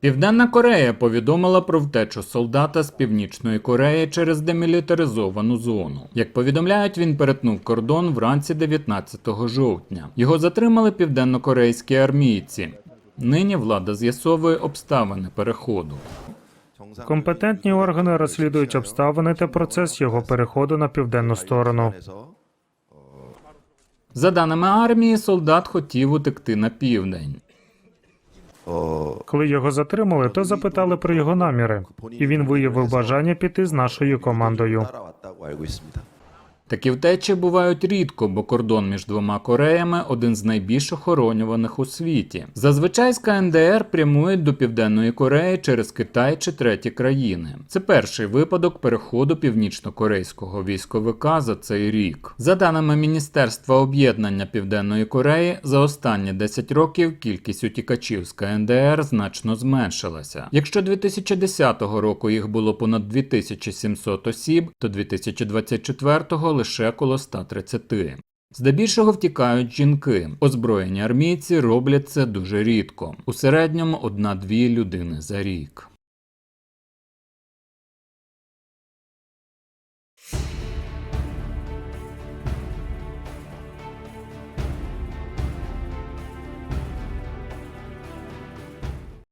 Південна Корея повідомила про втечу солдата з Північної Кореї через демілітаризовану зону. Як повідомляють, він перетнув кордон вранці 19 жовтня. Його затримали південнокорейські армійці. Нині влада з'ясовує обставини переходу. Компетентні органи розслідують обставини та процес його переходу на південну сторону. За даними армії, солдат хотів утекти на південь. Коли його затримали, то запитали про його наміри, і він виявив бажання піти з нашою командою. Такі втечі бувають рідко, бо кордон між двома Кореями один з найбільш охоронюваних у світі. Зазвичай з КНДР прямують до Південної Кореї через Китай чи треті країни. Це перший випадок переходу північно-корейського військовика за цей рік. За даними Міністерства об'єднання Південної Кореї, за останні 10 років кількість утікачів з КНДР значно зменшилася. Якщо 2010 року їх було понад 2700 осіб, то 2024 лише коло 130. Здебільшого втікають жінки. Озброєні армійці роблять це дуже рідко. У середньому одна-дві людини за рік.